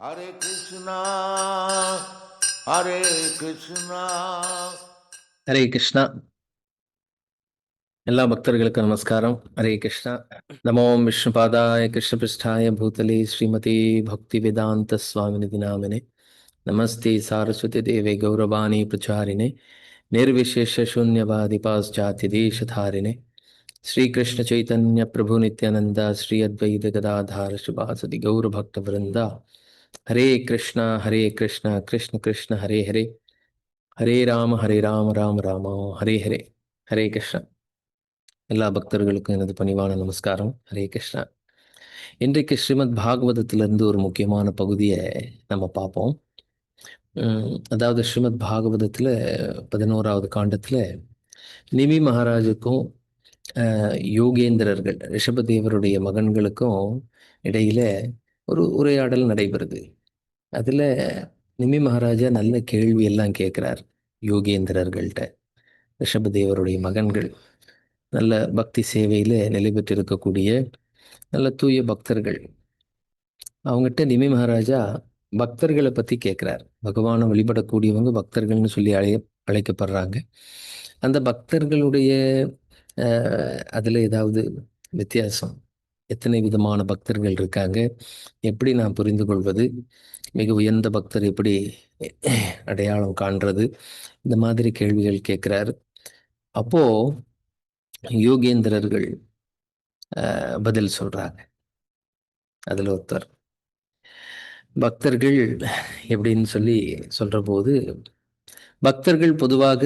Hare Krishna, Hare Krishna. Hare Krishna எல்லா பக்தர்களுக்கும் நமஸ்காரம் ஹரே கிருஷ்ணா நமோ விஷ்ணுபாதாய கிருஷ்ணபிருஷ்டாய பூதலே ஸ்ரீமதி பக்தி வேதாந்த சுவாமிநிதி நாமினே நமஸ்தே சாரஸ்வதி தேவே கௌரவாணி பிரச்சாரிணே निर्विशेष शून्यवादि पाश्चात्य देशधारिणे श्री कृष्ण चैतन्य प्रभु नित्यानंदा श्री अद्वैत गदाधार शुभासति गौर भक्त वृंदा ஹரே கிருஷ்ணா ஹரே கிருஷ்ணா கிருஷ்ண கிருஷ்ண ஹரே ஹரே. ஹரே ராம ஹரே ராம ராம ராம ஹரே ஹரே. ஹரே கிருஷ்ணா. எல்லா பக்தர்களுக்கும் எனது பணிவான நமஸ்காரம். ஹரே கிருஷ்ணா. இன்றைக்கு ஸ்ரீமத் பாகவதத்திலிருந்து ஒரு முக்கியமான பகுதியை நம்ம பார்ப்போம். அதாவது ஸ்ரீமத் பாகவதத்தில் பதினோராவது காண்டத்தில் நிமி மகாராஜுக்கும் யோகேந்திரர்கள் ரிஷபதேவருடைய மகன்களுக்கும் இடையில ஒரு உரையாடல் நடைபெறுது. அதில் நிமி மகாராஜா நல்ல கேள்வி எல்லாம் கேட்குறார் யோகேந்திரர்கள்ட்ட. ரிஷபதேவருடைய மகன்கள் நல்ல பக்தி சேவையில் நிலை பெற்றிருக்கக்கூடிய நல்ல தூய பக்தர்கள். அவங்ககிட்ட நிமி மகாராஜா பக்தர்களை பற்றி கேட்குறார். பகவானை வழிபடக்கூடியவங்க பக்தர்கள்னு சொல்லி அழைய அழைக்கப்படுறாங்க. அந்த பக்தர்களுடைய அதில் ஏதாவது வித்தியாசம்? எத்தனை விதமான பக்தர்கள் இருக்காங்க? எப்படி நான் புரிந்து கொள்வது மிக உயர்ந்த பக்தர் எப்படி அடையாளம் காண்றது? இந்த மாதிரி கேள்விகள் கேட்குறாரு. அப்போ யோகேந்திரர்கள் பதில் சொல்றாங்க. அதில் ஒருத்தர் பக்தர்கள் எப்படின்னு சொல்லி சொல்ற போது பக்தர்கள் பொதுவாக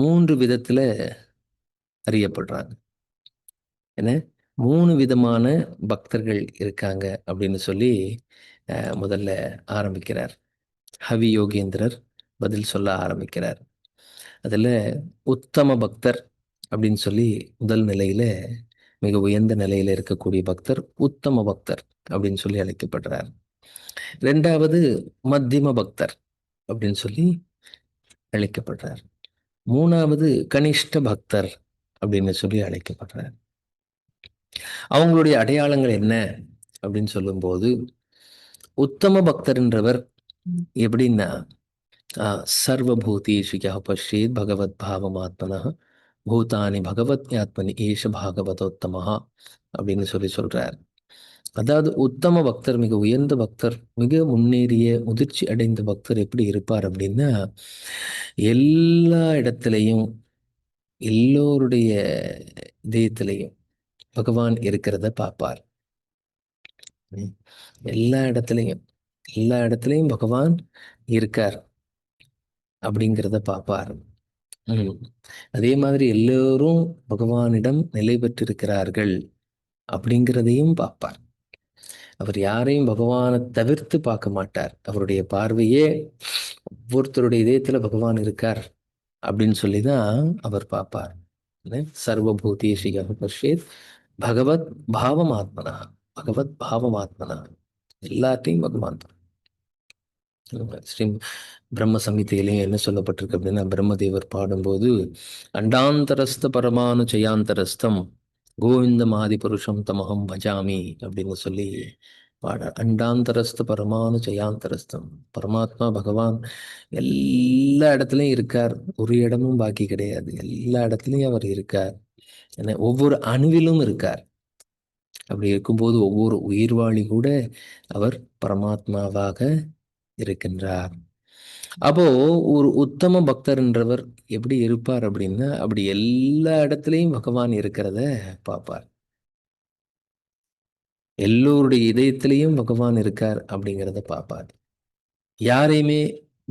மூன்று விதத்தில் அறியப்படுறாங்க. என்ன? மூணு விதமான பக்தர்கள் இருக்காங்க அப்படின்னு சொல்லி முதல்ல ஆரம்பிக்கிறார். ஹவி யோகேந்திரர் பதில் சொல்ல ஆரம்பிக்கிறார். அதில் உத்தம பக்தர் அப்படின்னு சொல்லி முதல் நிலையில மிக உயர்ந்த நிலையில இருக்கக்கூடிய பக்தர் உத்தம பக்தர் அப்படின்னு சொல்லி அழைக்கப்படுறார். ரெண்டாவது மத்தியம பக்தர் அப்படின்னு சொல்லி அழைக்கப்படுறார். மூணாவது கனிஷ்ட பக்தர் அப்படின்னு சொல்லி அழைக்கப்படுறார். அவங்களுடைய அடையாளங்கள் என்ன அப்படின்னு சொல்லும்போது உத்தம பக்தர்ன்றவர் எப்படின்னா ஆஹ், சர்வபூதேஷு யா பஷ்யேத் பகவத் பாவமாத்மனா பூதானி பகவத் ஆத்மனி ஏஷ பாகவதோத்தமஹா அப்படின்னு சொல்லி சொல்றார். அதாவது உத்தம பக்தர் மிக உயர்ந்த பக்தர் மிக முன்னேறிய முதிர்ச்சி அடைந்த பக்தர் எப்படி இருப்பார் அப்படின்னா எல்லா இடத்துலையும் எல்லோருடைய இதயத்திலையும் பகவான் இருக்கிறத பார்ப்பார் எல்லா இடத்துலையும் எல்லா இடத்துலையும் பகவான் இருக்கார் அப்படிங்கிறத பார்ப்பார் அதே மாதிரி எல்லோரும் பகவானிடம் நிலை பெற்றிருக்கிறார்கள் அப்படிங்கிறதையும் பார்ப்பார் அவர் யாரையும் பகவானை தவிர்த்து பார்க்க மாட்டார். அவருடைய பார்வையே ஒவ்வொருத்தருடைய இதயத்துல பகவான் இருக்கார் அப்படின்னு சொல்லி தான் அவர் பார்ப்பார் என்ன? சர்வபூதேஷிக பகவத் பாவமாத்மனா பகவத் பாவமாத்மனா எல்லாத்தையும் பகவான் தான். ஸ்ரீ பிரம்ம சங்கீதையிலையும் என்ன சொல்லப்பட்டிருக்கு அப்படின்னா பிரம்மதேவர் பாடும்போது அண்டாந்தரஸ்த பரமானு ஜெயாந்தரஸ்தம் கோவிந்தம் ஆதி புருஷம் தமகம் பஜாமி அப்படின்னு சொல்லி பாட அண்டாந்தரஸ்த பரமானு ஜெயாந்தரஸ்தம் பரமாத்மா பகவான் எல்லா இடத்துலையும் இருக்கார் ஒரு இடமும் பாக்கி கிடையாது எல்லா இடத்துலையும் அவர் இருக்கார் என்ன ஒவ்வொரு அணுவிலும் இருக்கார். அப்படி இருக்கும்போது ஒவ்வொரு உயிர்வாழி கூட அவர் பரமாத்மாவாக இருக்கின்றார். அப்போ ஒரு உத்தம பக்தர்ன்றவர் எப்படி இருப்பார் அப்படின்னா அப்படி எல்லா இடத்துலையும் பகவான் இருக்கிறத பார்ப்பார். எல்லோருடைய இதயத்திலையும் பகவான் இருக்கார் அப்படிங்கிறத பார்ப்பார். யாரையுமே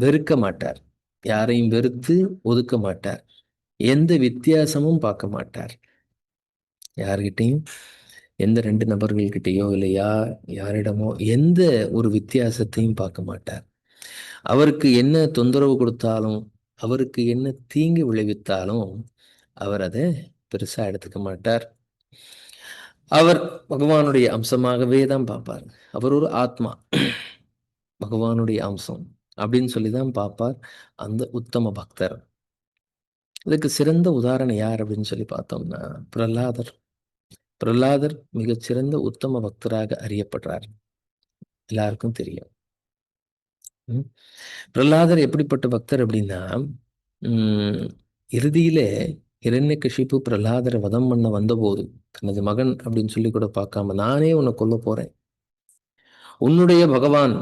வெறுக்க மாட்டார். யாரையும் வெறுத்து ஒதுக்க மாட்டார். எந்த வித்தியாசமும் பார்க்க மாட்டார். யார்கிட்டையும் எந்த ரெண்டு நபர்கள்கிட்டயோ இல்லை யார் யாரிடமோ எந்த ஒரு வித்தியாசத்தையும் பார்க்க மாட்டார். அவருக்கு என்ன தொந்தரவு கொடுத்தாலும் அவருக்கு என்ன தீங்கு விளைவித்தாலும் அவர் அதை பெருசா எடுத்துக்க மாட்டார். அவர் பகவானுடைய அம்சமாகவே தான் பார்ப்பார். அவர் ஒரு ஆத்மா. பகவானுடைய அம்சம் அப்படின்னு சொல்லி தான் பார்ப்பார் அந்த உத்தம பக்தர். இதுக்கு சிறந்த உதாரணம் யார் அப்படின்னு சொல்லி பார்த்தோம்னா பிரகலாதர். பிரகலாதர் மிகச்சிறந்த உத்தம பக்தராக அறியப்படுறார். எல்லாருக்கும் தெரியும். ம். பிரகலாதர் எப்படிப்பட்ட பக்தர் அப்படின்னா இறுதியில இரண்ய கஷிப்பு பிரகலாதரை வதம் பண்ண வந்தபோது தனது மகன் அப்படின்னு சொல்லி கூட பார்க்காம நானே உன்னை கொல்ல போறேன். உன்னுடைய பகவான்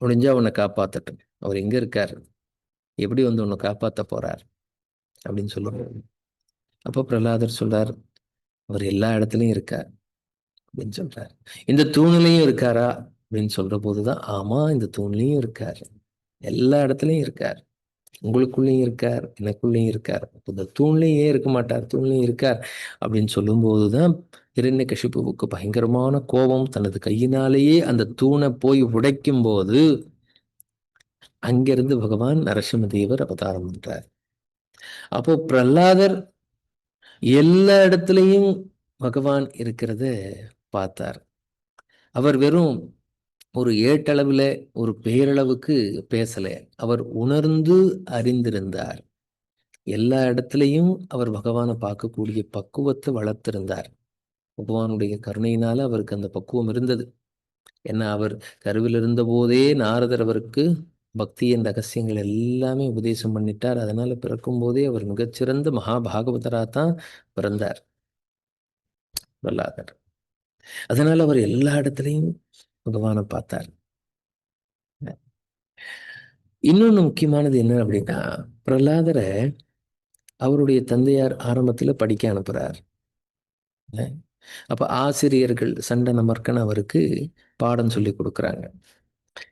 முடிஞ்சா உன்னை காப்பாத்தட்டும். அவர் எங்க இருக்கார்? எப்படி வந்து உன்னை காப்பாத்த போறார்? அப்படின்னு சொல்லுவாங்க. அப்போ பிரகலாதர் சொல்றார் அவர் எல்லா இடத்துலயும் இருக்கார் அப்படின்னு சொல்றாரு. இந்த தூணிலையும் இருக்காரா அப்படின்னு சொல்ற போதுதான் ஆமா இந்த தூண்லையும் இருக்கார். எல்லா இடத்துலயும் இருக்கார். உங்களுக்குள்ளேயும் இருக்கார் எனக்குள்ளேயும் இருக்கார். அப்ப இந்த தூண்லையும் ஏன் இருக்க மாட்டார் தூண்லையும் இருக்கார் அப்படின்னு சொல்லும்போது தான் இரண்யகசிப்புவுக்கு பயங்கரமான கோபம் தனது கையினாலேயே அந்த தூணை போய் உடைக்கும் போது அங்கிருந்து பகவான் நரசிம்மதேவர் அவதாரம் பண்றார். அப்போ பிரகலாதர் எல்லா இடத்துலையும் பகவான் இருக்கிறத பார்த்தார். அவர் வெறும் ஒரு ஏட்டளவில் ஒரு பேரளவுக்கு பேசலை. அவர் உணர்ந்து அறிந்திருந்தார். எல்லா இடத்துலையும் அவர் பகவானை பார்க்கக்கூடிய பக்குவத்தை வளர்த்திருந்தார். பகவானுடைய கருணையினால அவருக்கு அந்த பக்குவம் இருந்தது. ஏன்னா அவர் கருவில் இருந்த போதே நாரதர் அவருக்கு பக்தியின் ரகசியங்கள் எல்லாமே உபதேசம் பண்ணிட்டார். அதனால பிறக்கும் போதே அவர் மிகச்சிறந்த மகாபாகவதராக தான் பிறந்தார். பிரகலாதர். அதனால அவர் எல்லா இடத்துலையும் பகவானை பார்த்தார். இன்னொன்று முக்கியமானது என்ன அப்படின்னா பிரகலாதரை அவருடைய தந்தையார் ஆரம்பத்துல படிக்க அனுப்புறார். அப்ப ஆசிரியர்கள் சண்டன மர்க்கன் அவருக்கு பாடம் சொல்லி கொடுக்குறாங்க.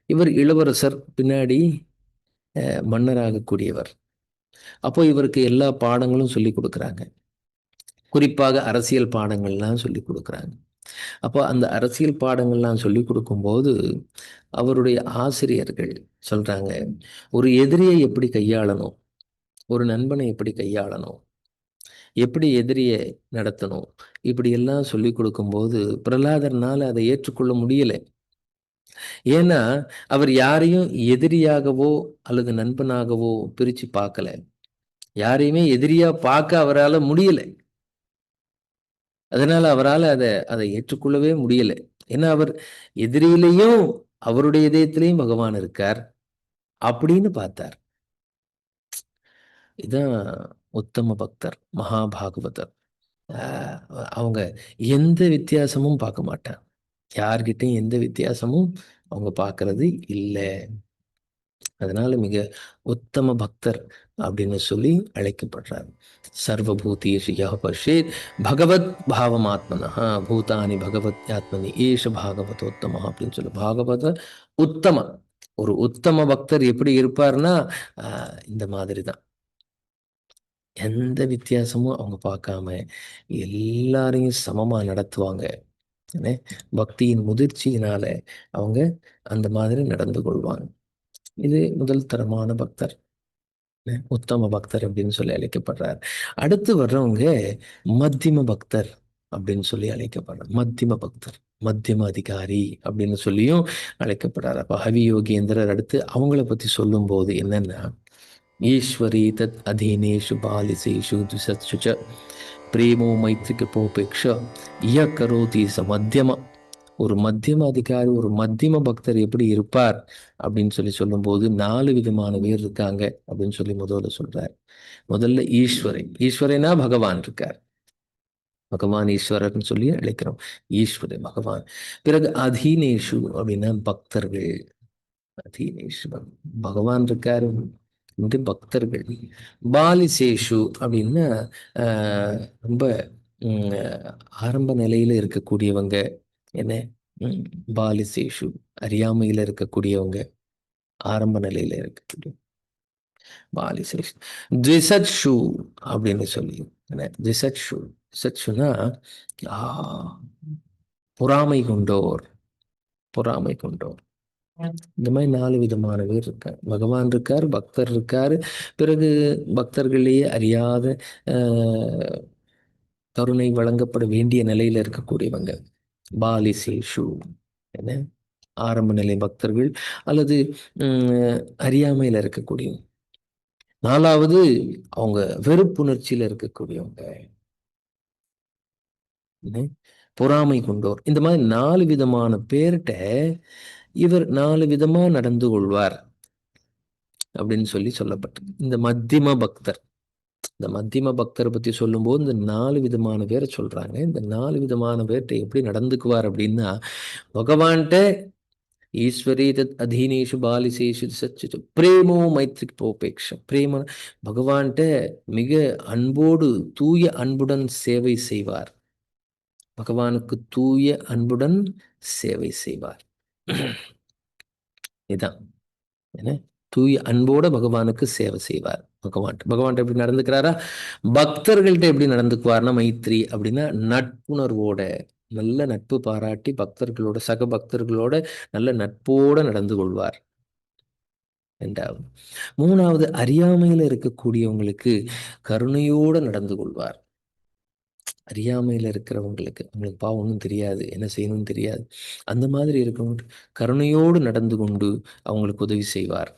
இவர் இளவரசர் பின்னாடி அஹ், மன்னராகக்கூடியவர். அப்போ இவருக்கு எல்லா பாடங்களும் சொல்லி கொடுக்குறாங்க. குறிப்பாக அரசியல் பாடங்கள்லாம் சொல்லி கொடுக்குறாங்க. அப்போ அந்த அரசியல் பாடங்கள்லாம் சொல்லி கொடுக்கும்போது அவருடைய ஆசிரியர்கள் சொல்றாங்க ஒரு எதிரியை எப்படி கையாளணும்? ஒரு நண்பனை எப்படி கையாளணும்? எப்படி எதிரியை நடத்தணும்? இப்படி எல்லாம் சொல்லி கொடுக்கும்போது பிரகலாதர்னால அதை ஏற்றுக்கொள்ள முடியலை. ஏன்னா அவர் யாரையும் எதிரியாகவோ அல்லது நண்பனாகவோ பிரிச்சு பார்க்கல. யாரையுமே எதிரியா பார்க்க அவரால முடியலை. அதனால அவரால் அதை அதை ஏற்றுக்கொள்ளவே முடியல. ஏன்னா அவர் எதிரியிலையும் அவருடைய இதயத்திலையும் பகவான் இருக்கார் அப்படின்னு பார்த்தார். இதான் உத்தம பக்தர் மகாபாகவதர். அவங்க எந்த வித்தியாசமும் பார்க்க மாட்டாங்க யார்கிட்டயும் எந்த வித்தியாசமும் அவங்க பார்க்கறது இல்லை. அதனால மிக உத்தம பக்தர் அப்படின்னு சொல்லி அழைக்கப்படுறார். சர்வபூதேஷு யஹ பஷ்யேத் பகவத் பாவமாத்மனா பூதானி பகவத் ஆத்மனி ஏஷ பாகவதோத்தம அப்படின்னு சொல்லி. பாகவத உத்தம. ஒரு உத்தம பக்தர் எப்படி இருப்பார்னா ஆஹ் இந்த மாதிரி தான் எந்த வித்தியாசமும் அவங்க பார்க்காம எல்லாரையும் சமமா நடத்துவாங்க. பக்தியின் முதிர்ச்சியினால அவங்க அந்த மாதிரி நடந்து கொள்வாங்க. இது முதல் தரமான பக்தர். உத்தம பக்தர் அப்படின்னு சொல்லி அழைக்கப்படுறார். அடுத்து வர்றவங்க மத்தியம பக்தர் அப்படின்னு சொல்லி அழைக்கப்படுறார். மத்தியம பக்தர் மத்தியம அதிகாரி அப்படின்னு சொல்லியும் அழைக்கப்படுறார். அப்ப ஹவி யோகேந்திரர் அடுத்து அவங்கள பத்தி சொல்லும்போது என்னன்னா ஈஸ்வரி தத் அதீனேஷு பாலிசேஷு துசத்சு ச. பிரேமோ மைத்திரிக்கு போபேக்ஷ இய கரோதி ச மத்தியம ஒரு மத்தியம அதிகாரி ஒரு மத்தியம பக்தர் எப்படி இருப்பார் அப்படின்னு சொல்லி சொல்லும்போது நாலு விதமான பேர் இருக்காங்க அப்படின்னு சொல்லி முதல்ல சொல்றார். முதல்ல ஈஸ்வரன் ஈஸ்வரனா பகவான் இருக்கார். பகவான் ஈஸ்வரர்னு சொல்லி அழைக்கிறோம். ஈஸ்வரன் பகவான். பிறகு அதீனேஷு அப்படின்னா பக்தர்கள். அதீனேஷு பகவான் இருக்காரு. வந்து பக்தர்கள். பாலிசேஷு அப்படின்னா ஆஹ், ரொம்ப உம், ஆரம்ப நிலையில இருக்கக்கூடியவங்க. என்ன? உம், பாலிசேஷு அறியாமையில இருக்கக்கூடியவங்க. ஆரம்ப நிலையில இருக்கக்கூடிய பாலிசேஷு திசட்சு அப்படின்னு சொல்லி என்ன? திசட்சு திசட்சுனா ஆ பொறாமை கொண்டோர். பொறாமை கொண்டோர். இந்த மாதிரி நாலு விதமான பேர் இருக்கார். பகவான் இருக்கார் பக்தர் இருக்காரு. பிறகு பக்தர்களையே அறியாத ஆஹ், கருணை வழங்கப்பட வேண்டிய நிலையில இருக்கக்கூடியவங்க. பாலிசேஷு என்ன ஆரம்ப நிலை பக்தர்கள் அல்லது உம், அறியாமையில இருக்கக்கூடியவங்க நாலாவது அவங்க வெறுப்புணர்ச்சியில இருக்கக்கூடியவங்க. பொறாமை கொண்டோர். இந்த மாதிரி நாலு விதமான பேர்கிட்ட இவர் நாலு விதமா நடந்து கொள்வார் அப்படின்னு சொல்லி சொல்லப்பட்டு இந்த மத்தியம பக்தர் இந்த மத்தியம பக்தரை பத்தி சொல்லும்போது இந்த நாலு விதமான பேரை சொல்றாங்க. இந்த நாலு விதமான பேர்கிட்ட எப்படி நடந்துக்குவார் அப்படின்னா பகவான்கிட்ட ஈஸ்வரி தத் அதீனேஷு பாலிசேஷு சச்சித்து பிரேமோ மைத்ரி போபேக்ஷம். பிரேம பகவான்கிட்ட மிக அன்போடு தூய அன்புடன் சேவை செய்வார். பகவானுக்கு தூய அன்புடன் சேவை செய்வார். இதான். என்ன? தூய அன்போட பகவானுக்கு சேவை செய்வார். பகவான் பகவான் எப்படி நடந்துக்கிறாரா? பக்தர்கள்ட்ட எப்படி நடந்துக்குவார்னா மைத்ரி அப்படின்னா நட்புணர்வோட நல்ல நட்பு பாராட்டி பக்தர்களோட சக பக்தர்களோட நல்ல நட்போட நடந்து கொள்வார். ரெண்டாவது. மூணாவது அறியாமையில இருக்கக்கூடியவங்களுக்கு கருணையோட நடந்து கொள்வார். அறியாமையில இருக்கிறவங்களுக்கு அவங்களுக்கு பாவம் ஒன்றும் தெரியாது என்ன செய்யணும்னு தெரியாது. அந்த மாதிரி இருக்கவங்க கருணையோடு நடந்து கொண்டு அவங்களுக்கு உதவி செய்வார்.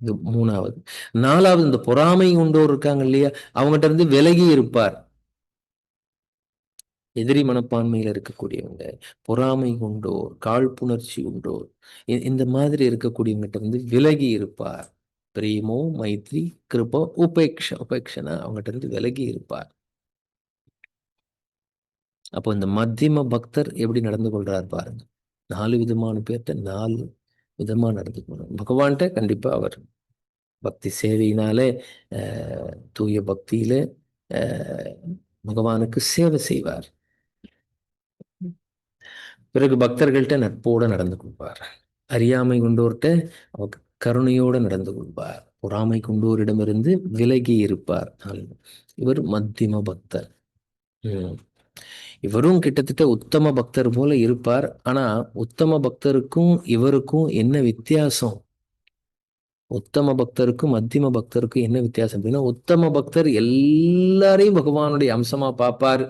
இது மூணாவது. நாலாவது இந்த பொறாமை கொண்டோர் இருக்காங்க இல்லையா அவங்ககிட்ட இருந்து விலகி இருப்பார். எதிரி மனப்பான்மையில இருக்கக்கூடியவங்க பொறாமை கொண்டோர் காழ்ப்புணர்ச்சி உண்டோர் இந்த மாதிரி இருக்கக்கூடியவங்ககிட்ட இருந்து விலகி இருப்பார். பிரேமோ மைத்ரி கிருபா உபேக்ஷ உபேக்ஷனா அவங்ககிட்ட இருந்து விலகி இருப்பார். அப்போ இந்த மத்தியம பக்தர் எப்படி நடந்து கொள்றார் பாருங்க. நாலு விதமான பேர்ட்ட நாலு விதமா நடந்து கொள்றார். பகவான்கிட்ட கண்டிப்பா அவர் பக்தி சேவையினாலே தூய பக்தியில அஹ், பகவானுக்கு சேவை செய்வார். பிறகு பக்தர்கள்ட்ட நட்போட நடந்து கொள்வார். அறியாமை கொண்டோர்கிட்ட அவர் கருணையோட நடந்து கொள்வார். பொறாமை கொண்டோரிடமிருந்து விலகி இருப்பார். நாலு. இவர் மத்தியம பக்தர். இவரும் கிட்டத்தட்ட உத்தம பக்தர் போல இருப்பார். ஆனா உத்தம பக்தருக்கும் இவருக்கும் என்ன வித்தியாசம்? உத்தம பக்தருக்கும் மத்தியம பக்தருக்கும் என்ன வித்தியாசம் அப்படின்னா உத்தம பக்தர் எல்லாரையும் பகவானுடைய அம்சமா பார்ப்பார்.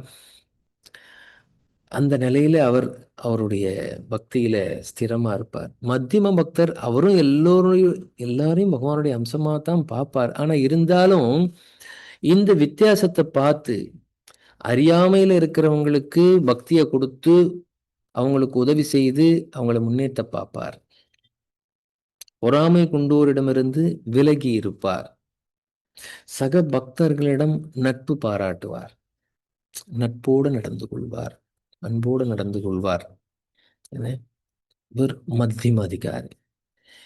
அந்த நிலையில அவர் அவருடைய பக்தியில ஸ்திரமா இருப்பார். மத்தியம பக்தர் அவரும் எல்லோரையும் எல்லாரையும் பகவானுடைய அம்சமா தான் பார்ப்பார். ஆனா இருந்தாலும் இந்த வித்தியாசத்தை பார்த்து அறியாமையில இருக்கிறவங்களுக்கு பக்தியை கொடுத்து அவங்களுக்கு உதவி செய்து அவங்கள முன்னேற்ற பார்ப்பார். பொறாமை கொண்டோரிடமிருந்து விலகி இருப்பார். சக பக்தர்களிடம் நட்பு பாராட்டுவார். நட்போடு நடந்து கொள்வார். அன்போடு நடந்து கொள்வார். என்ன? இவர் மத்தியம அதிகாரி.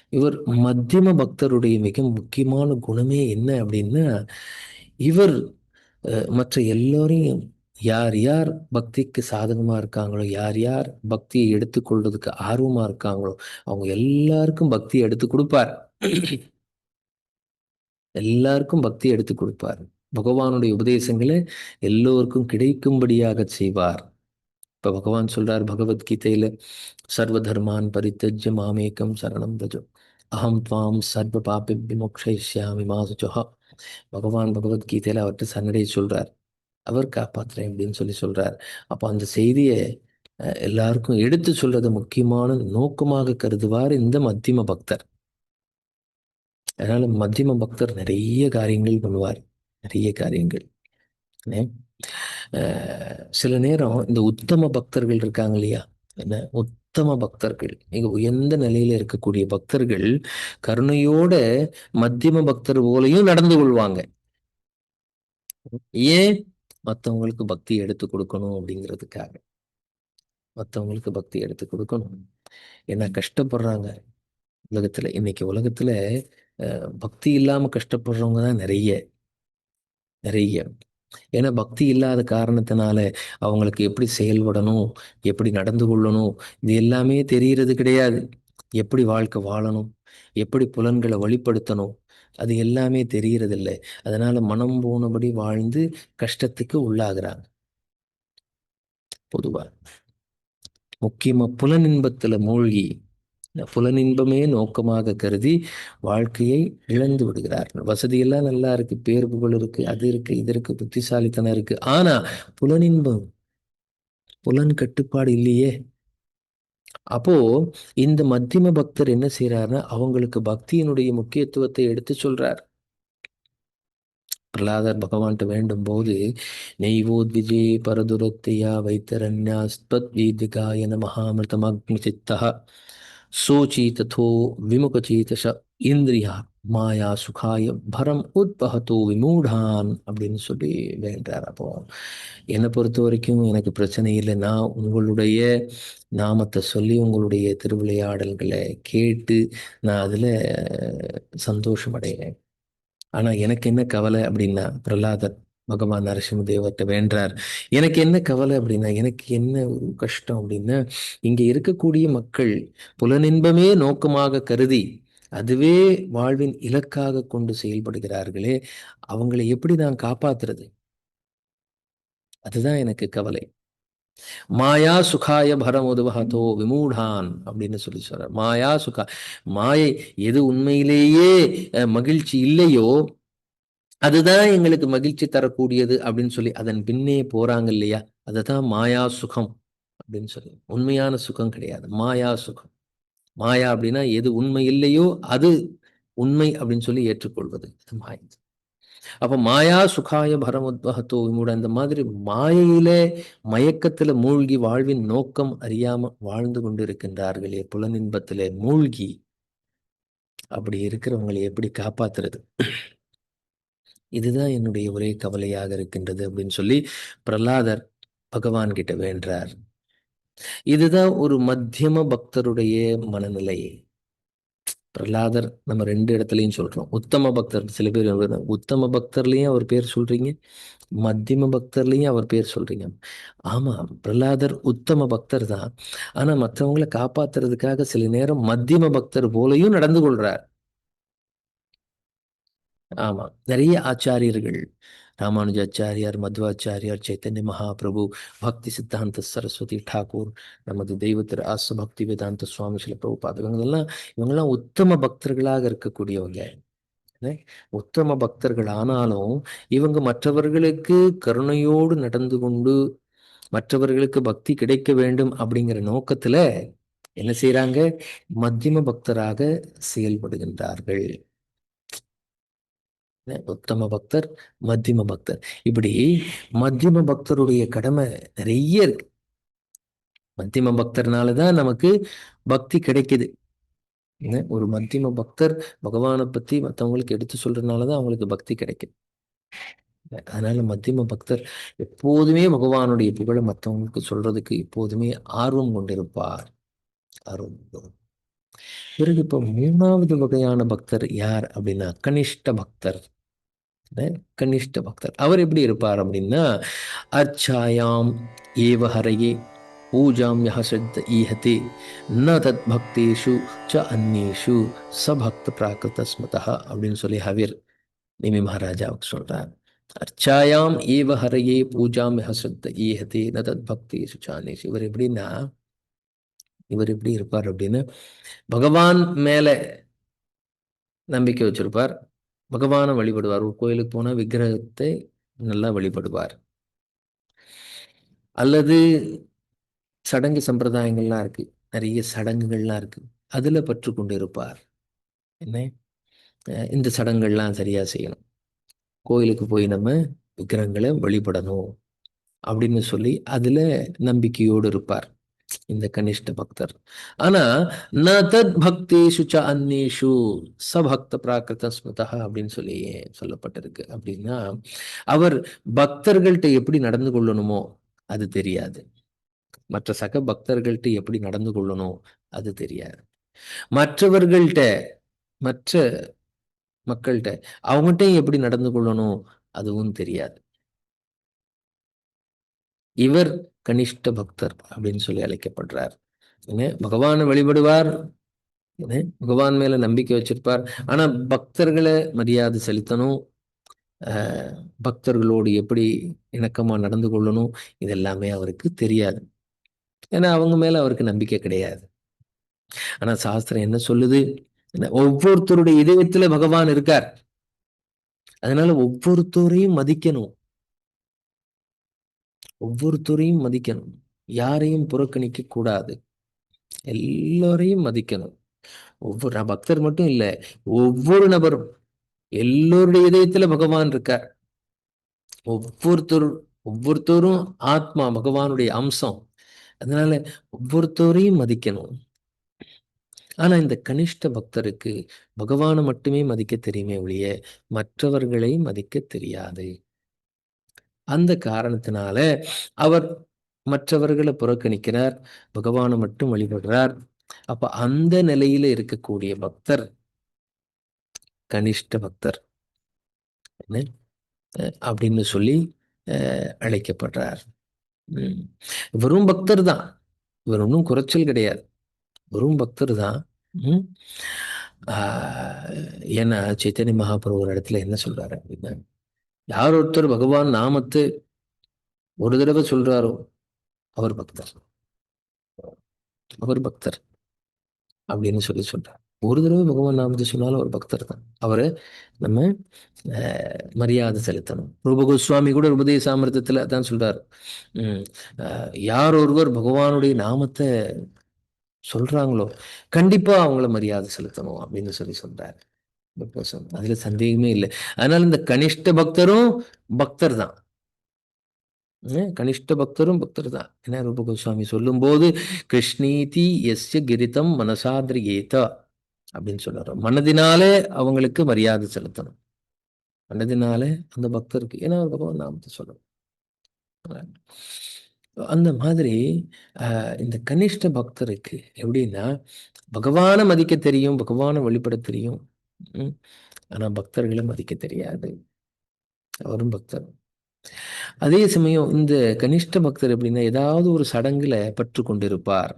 இவர் மத்தியம பக்தருடைய மிக முக்கியமான குணமே என்ன அப்படின்னா இவர் மற்ற எல்லோரையும் யார் யார் பக்திக்கு சாதகமா இருக்காங்களோ யார் யார் பக்தியை எடுத்துக்கொள்றதுக்கு ஆர்வமா இருக்காங்களோ அவங்க எல்லாருக்கும் பக்தியை எடுத்து கொடுப்பார். எல்லாருக்கும் பக்தி எடுத்து கொடுப்பார். பகவானுடைய உபதேசங்களை எல்லோருக்கும் கிடைக்கும்படியாக செய்வார். இப்ப பகவான் சொல்றார் பகவத்கீதையில சர்வ தர்மான் பரித்தஜ மாமேகம் சரணம் தஜம் அகம் துவாம் சர்வ பாபி விமோக்ஷயிஷ்யாமி மாசுஜா பகவான் பகவத்கீதையில் அவர்கிட்ட சன்னடைய சொல்கிறார் அவர் காப்பாத்துறேன் அப்படின்னு சொல்லி சொல்கிறார் அப்போ அந்த செய்தியை எல்லாருக்கும் எடுத்து சொல்றது முக்கியமான நோக்கமாக கருதுவார் இந்த மத்தியம பக்தர். அதனால மத்தியம பக்தர் நிறைய காரியங்கள் பண்ணுவார் நிறைய காரியங்கள். சில நேரம் இந்த உத்தம பக்தர்கள் இருக்காங்க இல்லையா? என்ன? உத்தம பக்தர்கள் மிக உயர்ந்த நிலையில இருக்கக்கூடிய பக்தர்கள் கருணையோட மத்தியம பக்தர் போலையும் நடந்து கொள்வாங்க. ஏன்? மற்றவங்களுக்கு பக்தி எடுத்து கொடுக்கணும் அப்படிங்கிறதுக்காக. மற்றவங்களுக்கு பக்தி எடுத்து கொடுக்கணும். ஏன்னா கஷ்டப்படுறாங்க. உலகத்துல இன்னைக்கு உலகத்துல அஹ், பக்தி இல்லாம கஷ்டப்படுறவங்க தான் நிறைய. நிறைய. ஏன்னா பக்தி இல்லாத காரணத்தினால அவங்களுக்கு எப்படி செயல்படணும் எப்படி நடந்து கொள்ளணும் இது எல்லாமே தெரியறது கிடையாது. எப்படி வாழ்க்கை வாழணும் எப்படி புலன்களை வழிப்படுத்தணும் அது எல்லாமே தெரியறதில்ல. அதனால மனம் போனபடி வாழ்ந்து கஷ்டத்துக்கு உள்ளாகிறாங்க. பொதுவா. முக்கியமா புலனின்பத்துல மூழ்கி புலனின்பமே நோக்கமாக கருதி வாழ்க்கையை இழந்து விடுகிறார்கள் வசதியெல்லாம் நல்லா இருக்கு பேர் புகழ் இருக்கு அது இருக்கு இது இருக்கு புத்திசாலித்தனம் இருக்கு. ஆனா புலனின்பம் புலன் கட்டுப்பாடு இல்லையே. அப்போ இந்த மத்தியம பக்தர் என்ன செய்யறாருன்னா அவங்களுக்கு பக்தியினுடைய முக்கியத்துவத்தை எடுத்து சொல்றார். பிரகலாதர் பகவான்கிட்ட வேண்டும் போது நெய்வோத்விஜே பரதுரத்தையா வைத்தரண்யாஸ்பத் வீதிகாய நமஹாமிருதமக்னி சித்தா சோச்சீதோ விமுகச்சீதச இந்திரியா மாயா சுகாய பரம் உத்பகத்தோ விமூடான் அப்படின்னு சொல்லி வேண்டார் அப்போ. என்னை பொறுத்த வரைக்கும் எனக்கு பிரச்சனை இல்லை. நான் உங்களுடைய நாமத்தை சொல்லி உங்களுடைய திருவிளையாடல்களை கேட்டு நான் அதில் சந்தோஷம் அடைகிறேன். ஆனால் எனக்கு என்ன கவலை அப்படின்னா பிரகலாதர் பகவான் நரசிம்மதேவர்கிட்ட வேண்டார் எனக்கு என்ன கவலை அப்படின்னா எனக்கு என்ன ஒரு கஷ்டம் அப்படின்னா இங்கே இருக்கக்கூடிய மக்கள் புலனின்பமே நோக்கமாக கருதி அதுவே வாழ்வின் இலக்காக கொண்டு செயல்படுகிறார்களே அவங்களை எப்படி நான் காப்பாத்துறது? அதுதான் எனக்கு கவலை. மாயா சுகாய பரம் உதவகதோ விமூடான் அப்படின்னு சொல்லி சொல்றார். மாயா சுகா மாயை எது உண்மையிலேயே அஹ், மகிழ்ச்சி இல்லையோ அதுதான் எங்களுக்கு மகிழ்ச்சி தரக்கூடியது அப்படின்னு சொல்லி அதன் பின்னே போறாங்க இல்லையா? அதுதான் மாயா சுகம் அப்படின்னு சொல்லி. உண்மையான சுகம் கிடையாது. மாயா சுகம். மாயா அப்படின்னா எது உண்மை இல்லையோ அது உண்மை அப்படின்னு சொல்லி ஏற்றுக்கொள்வது. அது மாயை. அப்ப மாயா சுகாய பரமுத்வகத்தோ விமூட இந்த மாதிரி மாயையில மயக்கத்துல மூழ்கி வாழ்வின் நோக்கம் அறியாம வாழ்ந்து கொண்டு இருக்கின்றார்களே புலனின்பத்திலே மூழ்கி அப்படி இருக்கிறவங்களை எப்படி காப்பாத்துறது? இதுதான் என்னுடைய ஒரே கவலையாக இருக்கின்றது அப்படின்னு சொல்லி பிரலாதர் பகவான் கிட்ட வேண்டார் இதுதான் ஒரு மத்தியம பக்தருடைய மனநிலை. பிரலாதர் நம்ம ரெண்டு இடத்துலையும் சொல்றோம். உத்தம பக்தர் சில பேர் உத்தம பக்தர்லயும் அவர் பேர் சொல்றீங்க மத்தியம பக்தர்லயும் அவர் பேர் சொல்றீங்க. ஆமா பிரலாதர் உத்தம பக்தர் தான். ஆனா மற்றவங்களை காப்பாத்துறதுக்காக சில நேரம் மத்தியம பக்தர் போலையும் நடந்து கொள்றார். ஆமா. நிறைய ஆச்சாரியர்கள் ராமானுஜாச்சாரியார் மத்வாச்சாரியார் சைத்தன்ய மகாபிரபு பக்தி சித்தாந்த சரஸ்வதி டாகூர் நமது தெய்வத்திர ஆச பக்தி வேதாந்த சுவாமி சில பிரபுபாத இவங்கெல்லாம் இவங்கெல்லாம் உத்தம பக்தர்களாக இருக்கக்கூடியவங்க. உத்தம பக்தர்கள் ஆனாலும் இவங்க மற்றவர்களுக்கு கருணையோடு நடந்து கொண்டு மற்றவர்களுக்கு பக்தி கிடைக்க வேண்டும் அப்படிங்கிற நோக்கத்துல என்ன செய்யறாங்க மத்தியம பக்தராக செயல்படுகின்றார்கள். உத்தம பக்தர் மத்தியம பக்தர். இப்படி மத்தியம பக்தருடைய கடமை நிறைய இருக்கு. மத்தியம பக்தர்னால தான் நமக்கு பக்தி கிடைக்குது. ஒரு மத்தியம பக்தர் பகவானை பத்தி மற்றவங்களுக்கு எடுத்து சொல்றதுனால தான் அவங்களுக்கு பக்தி கிடைக்குது. அதனால மத்தியம பக்தர் எப்போதுமே பகவானுடைய புகழை மற்றவங்களுக்கு சொல்றதுக்கு எப்போதுமே ஆர்வம் கொண்டிருப்பார். ஆர்வம் பிறகு இப்ப மூணாவது வகையான பக்தர் யார் அப்படின்னா கனிஷ்ட பக்தர். கனிஷ்ட பக்தர். அவர் எப்படி இருப்பார் அப்படின்னா அர்ச்சாயாம் ஏவ ஹரையே பூஜாம் யஹ ஸ்ரத்த ஈஹதே ந தத் பக்தேஷு ச அந்நேஷு ச பக்த பிராகிருத ஸ்மதா அப்படின்னு சொல்லி ஹவிர் நிமி மகாராஜாவுக்கு சொல்றார். அர்ச்சாயாம் ஏவ ஹரையே பூஜாம் யஹ ஸ்ரத்த ஈஹதே ந தத் பக்தேஷு ச அந்நேஷு. இவர் எப்படின்னா இவர் எப்படி இருப்பார் அப்படின்னு பகவான் மேலே நம்பிக்கை வச்சிருப்பார். பகவானை வழிபடுவார். ஒரு கோயிலுக்கு போனால் விக்கிரகத்தை நல்லா வழிபடுவார். அல்லது சடங்கு சம்பிரதாயங்கள்லாம் இருக்கு. நிறைய சடங்குகள்லாம் இருக்கு. அதில் பற்று கொண்டு இருப்பார் என்ன இந்த சடங்குகள்லாம் சரியாக செய்யணும். கோயிலுக்கு போய் நம்ம விக்கிரகங்களை வழிபடணும் அப்படின்னு சொல்லி அதில் நம்பிக்கையோடு இருப்பார். இந்த கனிஷ்ட பக்தர். ஆனா ந தத் பக்தேஷு ச அந்நேஷு சபக்த பிராகிருத ஸ்மிருதா அப்படின்னு சொல்லி சொல்லப்பட்டிருக்கு. அப்படின்னா அவர் பக்தர்கள்ட்ட எப்படி நடந்து கொள்ளணுமோ அது தெரியாது. மற்ற சக பக்தர்கள்ட்ட எப்படி நடந்து கொள்ளணும் அது தெரியாது. மற்றவர்கள்ட்ட மற்ற மக்கள்கிட்ட அவங்ககிட்டயும் எப்படி நடந்து கொள்ளணும் அதுவும் தெரியாது. இவர் கனிஷ்ட பக்தர் அப்படின்னு சொல்லி அழைக்கப்படுறார். என்ன பகவானை வழிபடுவார். என்ன பகவான் மேல நம்பிக்கை வச்சிருப்பார். ஆனா பக்தர்களை மரியாதை செலுத்தணும். ஆஹ் பக்தர்களோடு எப்படி இணக்கமா நடந்து கொள்ளணும் இதெல்லாமே அவருக்கு தெரியாது. ஏன்னா அவங்க மேல அவருக்கு நம்பிக்கை கிடையாது. ஆனா சாஸ்திரம் என்ன சொல்லுது? என்ன, ஒவ்வொருத்தருடைய இதயத்துல பகவான் இருக்கார். அதனால ஒவ்வொருத்தரையும் மதிக்கணும். ஒவ்வொருத்தரையும் மதிக்கணும். யாரையும் புறக்கணிக்க கூடாது. எல்லோரையும் மதிக்கணும். ஒவ்வொரு பக்தர் மட்டும் இல்லை ஒவ்வொரு நபரும். எல்லோருடைய இதயத்துல பகவான் இருக்கார். ஒவ்வொருத்தர் ஒவ்வொருத்தரும் ஆத்மா பகவானுடைய அம்சம். அதனால ஒவ்வொருத்தரையும் மதிக்கணும். ஆனா இந்த கனிஷ்ட பக்தருக்கு பகவானை மட்டுமே மதிக்க தெரியுமே ஒழிய மற்றவர்களை மதிக்க தெரியாது. அந்த காரணத்தினால அவர் மற்றவர்களை புறக்கணிக்கிறார் பகவானை மட்டும் வழிபடுறார். அப்ப அந்த நிலையில இருக்கக்கூடிய பக்தர் கனிஷ்ட பக்தர் என்ன? அப்படின்னு சொல்லி அஹ், அழைக்கப்படுறார். வெறும் பக்தர் தான். இவர் ஒன்றும் குறைச்சல் கிடையாது. வெறும் பக்தர் தான். ஆஹ், ஏன்னா சைத்தன்ய மகாபிரபு ஒரு இடத்துல என்ன சொல்றாரு அப்படின்னா யார் ஒருத்தர் பகவான் நாமத்தை ஒரு தடவை சொல்றாரோ அவர் பக்தர். அவர் பக்தர் அப்படின்னு சொல்லி சொல்றார். ஒரு தடவை பகவான் நாமத்தை சொன்னாலும் அவர் பக்தர் தான். அவரை நம்ம அஹ், மரியாதை செலுத்தணும். ரூப கோஸ்வாமி கூட உபதேச சாமர்த்தியத்தில் தான் சொல்றார். உம், அஹ், யார் ஒருவர் பகவானுடைய நாமத்தை சொல்றாங்களோ கண்டிப்பா அவங்கள மரியாதை செலுத்தணும் அப்படின்னு சொல்லி சொல்றாரு. அதுல சந்தேகமே இல்லை. அதனால இந்த கனிஷ்ட பக்தரும் பக்தர் தான். கனிஷ்ட பக்தரும் பக்தர் தான். என்ன ரூப கோஸ்வாமி சொல்லும்போது கிருஷ்ணீதி எஸ்ய கிரிதம் மனசாதிரியேதா அப்படின்னு சொல்றாரு. மனதினாலே அவங்களுக்கு மரியாதை செலுத்தணும். மனதினாலே அந்த பக்தருக்கு ஏன்னா பகவான் நாமத்தை சொல்லணும். அந்த மாதிரி ஆஹ், இந்த கனிஷ்ட பக்தருக்கு எப்படின்னா பகவானை மதிக்க தெரியும் பகவானை வழிபட தெரியும். ஆனால் ஆனா பக்தர்களை மதிக்க தெரியாது. அவரும் பக்தர். அதே சமயம் இந்த கனிஷ்ட பக்தர் எப்படின்னா ஏதாவது ஒரு சடங்குல பற்று கொண்டிருப்பார்.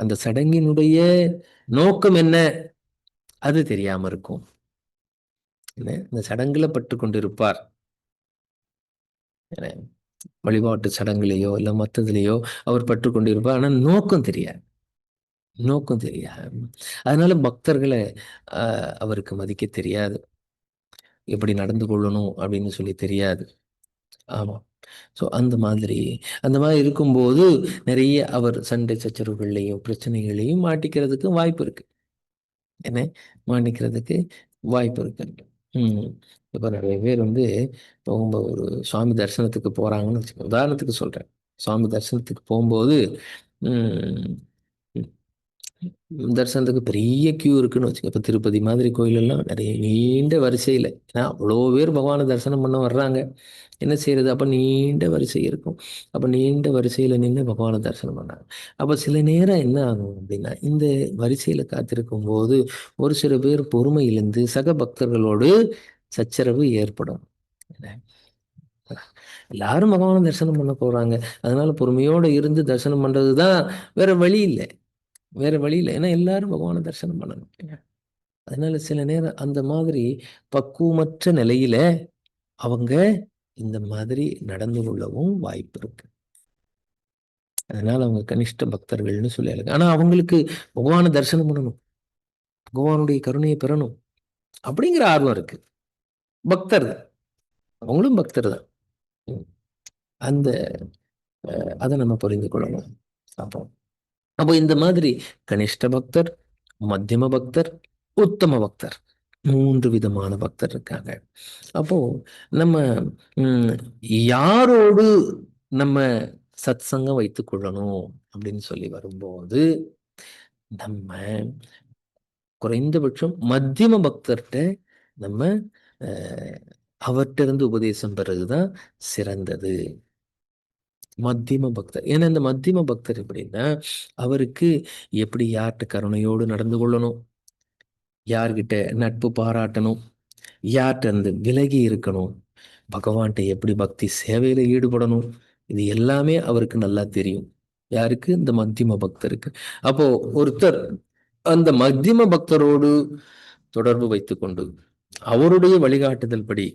அந்த சடங்கினுடைய நோக்கம் என்ன? அது தெரியாம இருக்கும். என்ன? இந்த சடங்குல பற்று கொண்டிருப்பார். என்ன, வழிபாட்டு சடங்குலையோ இல்ல மற்றதுலையோ அவர் பற்று கொண்டிருப்பார். ஆனா நோக்கம் தெரியாது. நோக்கம் தெரியாது. அதனால பக்தர்களை ஆஹ், அவருக்கு மதிக்க தெரியாது. எப்படி நடந்து கொள்ளணும் அப்படின்னு சொல்லி தெரியாது. ஆமா. ஸோ அந்த மாதிரி அந்த மாதிரி இருக்கும்போது நிறைய அவர் சண்டை சச்சரவுகள்லையும் பிரச்சனைகளையும் மாட்டிக்கிறதுக்கு வாய்ப்பு இருக்கு. என்ன? மாட்டிக்கிறதுக்கு வாய்ப்பு இருக்கு. ம். இப்போ நிறைய பேர் வந்து இப்போ அவங்க ஒரு சுவாமி தரிசனத்துக்கு போறாங்கன்னு வச்சுக்கோங்க உதாரணத்துக்கு சொல்றேன். சுவாமி தரிசனத்துக்கு போகும்போது ம், தரிசனத்துக்கு பெரிய கியூ இருக்குன்னு வச்சுங்க இப்போ திருப்பதி மாதிரி கோயிலெல்லாம் நிறைய நீண்ட வரிசையில் ஏன்னா அவ்வளோ பேர் பகவானை தரிசனம் பண்ண வர்றாங்க. என்ன செய்யறது? அப்போ நீண்ட வரிசை இருக்கும். அப்போ நீண்ட வரிசையில் நின்று பகவானை தரிசனம் பண்ணாங்க. அப்போ சில நேரம் என்ன ஆகும் அப்படின்னா இந்த வரிசையில் காத்திருக்கும் போது ஒரு சில பேர் பொறுமையிலிருந்து சக பக்தர்களோடு சச்சரவு ஏற்படும். எல்லாரும் பகவானை தரிசனம் பண்ண போறாங்க. அதனால பொறுமையோடு இருந்து தரிசனம் பண்ணுறது தான் வேற வழி இல்லை. வேற வழி இல்லை ஏன்னா எல்லாரும் பகவானை தரிசனம் பண்ணணும். அதனால சில நேரம் அந்த மாதிரி பக்குவமற்ற நிலையில அவங்க இந்த மாதிரி நடந்து கொள்ளவும் வாய்ப்பு இருக்கு. அதனால அவங்க கனிஷ்ட பக்தர்கள்னு சொல்லி ஆனா அவங்களுக்கு பகவானை தரிசனம் பண்ணணும். பகவானுடைய கருணையை பெறணும். அப்படிங்கிற ஆர்வம் இருக்கு. பக்தர் தான் அவங்களும் பக்தர் தான். அந்த அதை நம்ம புரிந்து கொள்ளணும். அப்போ அப்போ இந்த மாதிரி கனிஷ்ட பக்தர் மத்தியம பக்தர் உத்தம பக்தர் மூன்று விதமான பக்தர் இருக்காங்க. அப்போ நம்ம யாரோடு நம்ம சத்சங்கம் வைத்துக் கொள்ளணும் அப்படின்னு சொல்லி வரும்போது நம்ம குறைந்தபட்சம் மத்தியம பக்தர்கிட்ட நம்ம அஹ், இருந்து உபதேசம் பெறதுதான் சிறந்தது. மத்தியம பக்தர். ஏன்னா இந்த மத்தியம பக்தர் எப்படின்னா அவருக்கு எப்படி யார்கிட்ட கருணையோடு நடந்து கொள்ளணும்? யார்கிட்ட நட்பு பாராட்டணும்? யார்கிட்ட இருந்து விலகி இருக்கணும்? பகவான்கிட்ட எப்படி பக்தி சேவையில ஈடுபடணும்? இது எல்லாமே அவருக்கு நல்லா தெரியும். யாருக்கு? இந்த மத்தியம பக்தருக்கு. அப்போ ஒருத்தர் அந்த மத்தியம பக்தரோடு தொடர்பு வைத்துக்கொண்டு அவருடைய வழிகாட்டுதல் படி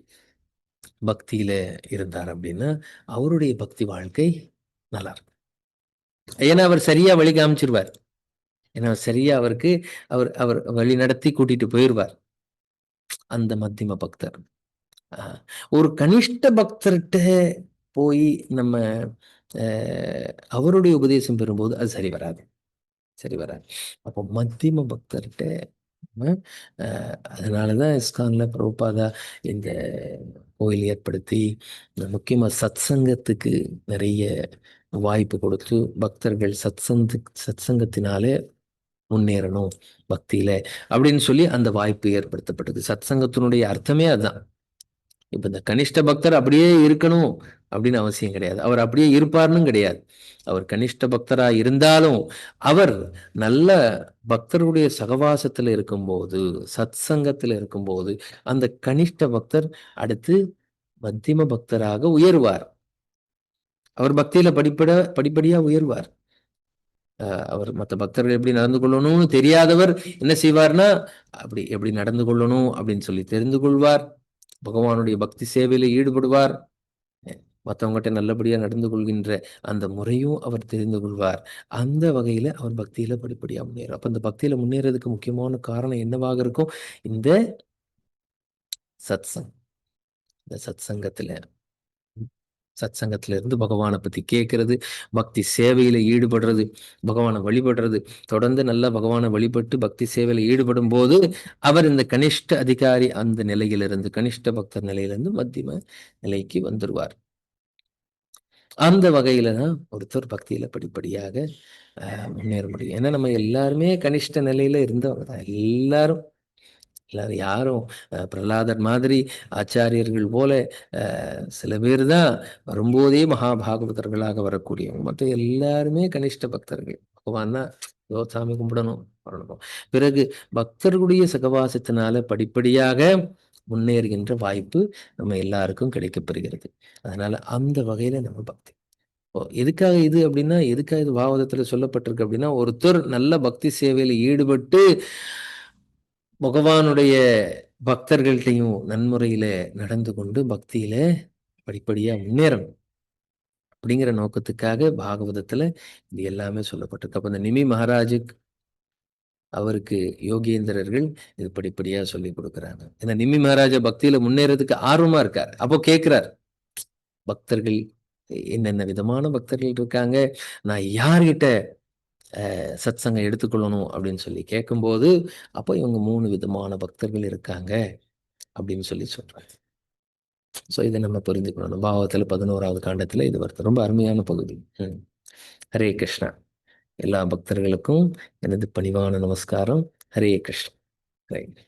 பக்தியில இருந்தார் அப்படின்னா அவருடைய பக்தி வாழ்க்கை நல்லா இருக்கும் ஏன்னா அவர் சரியா வழி காமிச்சிருவார். ஏன்னா சரியா அவருக்கு அவர் அவர் வழி நடத்தி கூட்டிட்டு போயிடுவார் அந்த மத்தியம பக்தர். ஆஹ், ஒரு கனிஷ்ட பக்தர்கிட்ட போய் நம்ம அவருடைய உபதேசம் பெறும்போது அது சரி வராது. சரி வராது. அப்போ மத்தியம பக்தர்கிட்ட நம்ம, அதனாலதான் இஸ்கான்ல பிரபுபாதா இந்த கோயில் ஏற்படுத்தி இந்த முக்கியமா சத்சங்கத்துக்கு நிறைய வாய்ப்பு கொடுத்து பக்தர்கள் சத்சங்க சத்சங்கத்தினாலே முன்னேறணும் பக்தியில அப்படின்னு சொல்லி அந்த வாய்ப்பு ஏற்படுத்தப்பட்டது. சத்சங்கத்தினுடைய அர்த்தமே அதுதான் இப்போ இந்த கனிஷ்ட பக்தர் அப்படியே இருக்கணும் அப்படின்னு அவசியம் கிடையாது. அவர் அப்படியே இருப்பார்னு கிடையாது. அவர் கனிஷ்ட பக்தரா இருந்தாலும் அவர் நல்ல பக்தருடைய சகவாசத்துல இருக்கும்போது சத் சங்கத்துல இருக்கும்போது அந்த கனிஷ்ட பக்தர் அடுத்து மத்தியம பக்தராக உயர்வார். அவர் பக்தியில படிப்பட படிப்படியா உயர்வார். அஹ் அவர் மற்ற பக்தர்கள் எப்படி நடந்து கொள்ளணும்னு தெரியாதவர் என்ன செய்வார்னா அப்படி எப்படி நடந்து கொள்ளணும் அப்படின்னு சொல்லி தெரிந்து கொள்வார். பகவானுடைய பக்தி சேவையில ஈடுபடுவார். மற்றவங்ககிட்ட நல்லபடியா நடந்து கொள்கின்ற அந்த முறையும் அவர் தெரிந்து கொள்வார். அந்த வகையில அவர் பக்தியில படிப்படியா முன்னேறும் அப்ப இந்த பக்தியில முன்னேறதுக்கு முக்கியமான காரணம் என்னவாக இருக்கும்? இந்த சத்சங் இந்த சத்சங்கத்துல சத்சங்கத்துல இருந்து பகவானை பத்தி கேட்கறது பக்தி சேவையில ஈடுபடுறது பகவானை வழிபடுறது தொடர்ந்து நல்லா பகவானை வழிபட்டு பக்தி சேவையில ஈடுபடும் போது அவர் இந்த கனிஷ்ட அதிகாரி அந்த நிலையிலிருந்து கனிஷ்ட பக்தர் நிலையிலிருந்து மத்தியம நிலைக்கு வந்துருவார். அந்த வகையில தான் ஒருத்தர் பக்தியில படிப்படியாக முன்னேற முடியும். ஏன்னா நம்ம எல்லாருமே கனிஷ்ட நிலையில இருந்தவங்க தான். எல்லாரும் எல்லாரும் யாரும் பிரகலாதர் மாதிரி ஆச்சாரியர்கள் போல சில பேர் தான் வரும்போதே மகாபாகவதர்களாக வரக்கூடியவங்க. மற்ற எல்லாருமே கனிஷ்ட பக்தர்கள். பகவான்னா ஏதோ சாமி கும்பிடணும் வரணும். பிறகு பக்தர்களுடைய சகவாசத்தினால படிப்படியாக முன்னேறுகின்ற வாய்ப்பு நம்ம எல்லாருக்கும் கிடைக்கப்பெறுகிறது. அதனால அந்த வகையில நம்ம பக்தி. ஓ எதுக்காக இது அப்படின்னா எதுக்காக இது பாகவதத்துல சொல்லப்பட்டிருக்கு அப்படின்னா ஒருத்தர் நல்ல பக்தி சேவையில ஈடுபட்டு பகவானுடைய பக்தர்கள்ட்டையும் நன்முறையில நடந்து கொண்டு பக்தியில படிப்படியா முன்னேறணும். அப்படிங்கிற நோக்கத்துக்காக பாகவதத்துல இது எல்லாமே சொல்லப்பட்டிருக்கு. அப்ப இந்த நிமி மகாராஜுக்கு அவருக்கு யோகேந்திரர்கள் இது படிப்படியா சொல்லி கொடுக்குறாங்க. இந்த நிமி மகாராஜா பக்தியில முன்னேறதுக்கு ஆர்வமா இருக்கார். அப்போ கேட்கிறார் பக்தர்கள் என்னென்ன விதமான பக்தர்கள் இருக்காங்க? நான் யார்கிட்ட அஹ், சத்சங்கம் எடுத்துக்கொள்ளணும் அப்படின்னு சொல்லி கேட்கும்போது அப்போ இவங்க மூணு விதமான பக்தர்கள் இருக்காங்க அப்படின்னு சொல்லி சொல்கிறாங்க ஸோ இதை நம்ம புரிஞ்சுக்கணும். பாவத்தில் பதினோராவது காண்டத்தில் இது வருது. ரொம்ப அருமையான பகுதி. ஹரே கிருஷ்ணா. எல்லா பக்தர்களுக்கும் எனது பணிவான நமஸ்காரம். ஹரே கிருஷ்ணா. ரைட்